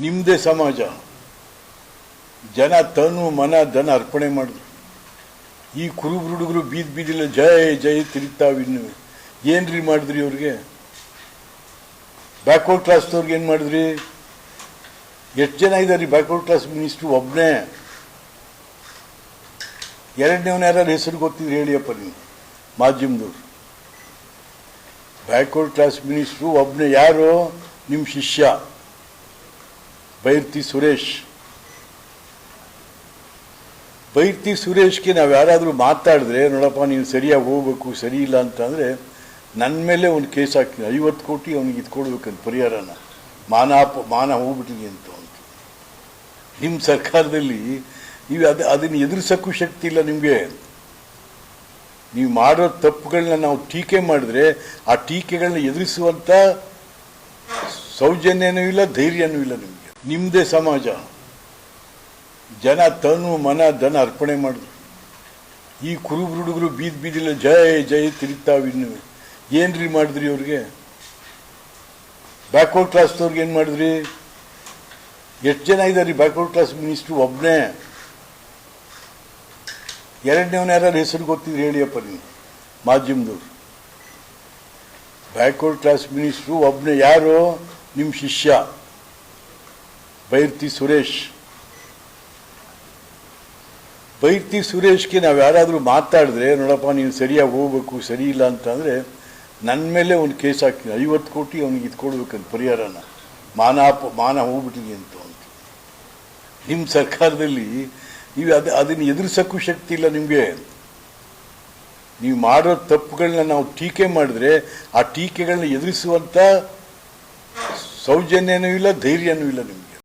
ನಿಮ್ಮದೇ ಸಮಾಜ. ಜನ ತನು ಮನ ಧನ ಅರ್ಪಣೆ ಮಾಡಿದ್ರು. ಈ ಕುರುಬರು ಹುಡುಗರು ಬೀದ್ ಬೀದಿಲ್ಲ ಜಯ ಜಯ ತಿರುತ್ತಾವೆ ಇನ್ನು. ಏನ್ರಿ ಮಾಡಿದ್ರಿ ಅವ್ರಿಗೆ? ಬ್ಯಾಕ್ವರ್ಡ್ ಕ್ಲಾಸ್ದವ್ರಿಗೆ ಏನು ಮಾಡಿದ್ರಿ? ಎಷ್ಟು ಜನ ಇದ್ದಾರೆ ಬ್ಯಾಕ್ವರ್ಡ್ ಕ್ಲಾಸ್ ಮಿನಿಸ್ಟ್ರು ಒಬ್ಬನೇ ಎರಡನೇವನ ಯಾರು ಹೆಸರು ಗೊತ್ತಿದ್ರು ಹೇಳಿಯಪ್ಪ ನೀವು ಮಾಧ್ಯಮದವ್ರು. ಬ್ಯಾಕ್ವರ್ಡ್ ಕ್ಲಾಸ್ ಮಿನಿಸ್ಟ್ರು ಒಬ್ಬನೇ ಯಾರು? ನಿಮ್ಮ ಶಿಷ್ಯ. ಬೈರ್ತಿ ಸುರೇಶ್. ಬೈರ್ತಿ ಸುರೇಶ್ಗೆ ನಾವು ಯಾರಾದರೂ ಮಾತಾಡಿದ್ರೆ, ನೋಡಪ್ಪ, ನೀನು ಸರಿಯಾಗಿ ಹೋಗ್ಬೇಕು, ಸರಿ ಇಲ್ಲ ಅಂತಂದರೆ ನನ್ನ ಮೇಲೆ ಒಂದು ಕೇಸ್ ಹಾಕ್ತೀನಿ. ಐವತ್ತು ಕೋಟಿ ಅವನಿಗೆ ಇದು ಕೊಡ್ಬೇಕಂತ ಪರಿಹಾರನ. ಮಾನ ಮಾನ ಹೋಗ್ಬಿಟ್ಟಿದೆ ಅಂತ ಅಂತ ನಿಮ್ಮ ಸರ್ಕಾರದಲ್ಲಿ ನೀವು ಅದು, ಅದನ್ನು ಎದುರಿಸೋಕ್ಕೂ ಶಕ್ತಿ ಇಲ್ಲ ನಿಮಗೆ. ನೀವು ಮಾಡೋ ತಪ್ಪುಗಳನ್ನ ನಾವು ಟೀಕೆ ಮಾಡಿದ್ರೆ, ಆ ಟೀಕೆಗಳನ್ನ ಎದುರಿಸುವಂಥ ಸೌಜನ್ಯನೂ ಇಲ್ಲ, ಧೈರ್ಯನೂ ಇಲ್ಲ ನಿಮಗೆ. ನಿಮ್ಮದೇ ಸಮಾಜ. ಜನ ತನು ಮನ ಧನ ಅರ್ಪಣೆ ಮಾಡಿದ್ರು. ಈ ಕುರುಬರು ಹುಡುಗರು ಬೀದ್ ಬೀದಿಲ್ಲ ಜಯ ಜಯ ತಿರುಗ್ತಾವ ಇನ್ನು. ಏನ್ರಿ ಮಾಡಿದ್ರಿ ಅವ್ರಿಗೆ? ಬ್ಯಾಕ್ವರ್ಡ್ ಕ್ಲಾಸ್ದವ್ರಿಗೆ ಏನು ಮಾಡಿದ್ರಿ? ಎಷ್ಟು ಜನ ಇದ್ದಾರೆ ಬ್ಯಾಕ್ವರ್ಡ್ ಕ್ಲಾಸ್ ಮಿನಿಸ್ಟ್ರು? ಒಬ್ಬನೇ ಎರಡನೇವನ ಯಾರು ಹೆಸರು ಗೊತ್ತಿದ್ರೆ ಹೇಳಿಯಪ್ಪ ನೀವು ಮಾಧ್ಯಮದವ್ರು. ಬ್ಯಾಕ್ವರ್ಡ್ ಕ್ಲಾಸ್ ಮಿನಿಸ್ಟ್ರು ಒಬ್ಬನೇ ಯಾರು? ನಿಮ್ಮ ಶಿಷ್ಯ. ಬೈರ್ತಿ ಸುರೇಶ್. ಬೈರ್ತಿ ಸುರೇಶ್ಗೆ ನಾವು ಯಾರಾದರೂ ಮಾತಾಡಿದ್ರೆ, ನೋಡಪ್ಪ, ನೀನು ಸರಿಯಾಗಿ ಹೋಗ್ಬೇಕು, ಸರಿ ಇಲ್ಲ ಅಂತಂದರೆ ನನ್ನ ಮೇಲೆ ಒಂದು ಕೇಸ್ ಹಾಕ್ತೀನಿ. ಐವತ್ತು ಕೋಟಿ ಅವನಿಗೆ ಇದು ಕೊಡ್ಬೇಕಂತ ಪರಿಹಾರನ. ಮಾನ ಅಪ- ಮಾನ ಹೋಗ್ಬಿಟ್ಟಿದೆ ಅಂತ ಅಂತ ನಿಮ್ಮ ಸರ್ಕಾರದಲ್ಲಿ ನೀವು ಅದು, ಅದನ್ನು ಎದುರಿಸೋಕ್ಕೂ ಶಕ್ತಿ ಇಲ್ಲ ನಿಮಗೆ. ನೀವು ಮಾಡೋ ತಪ್ಪುಗಳನ್ನ ನಾವು ಟೀಕೆ ಮಾಡಿದ್ರೆ, ಆ ಟೀಕೆಗಳನ್ನ ಎದುರಿಸುವಂಥ ಸೌಜನ್ಯನೂ ಇಲ್ಲ, ಧೈರ್ಯನೂ ಇಲ್ಲ ನಿಮಗೆ.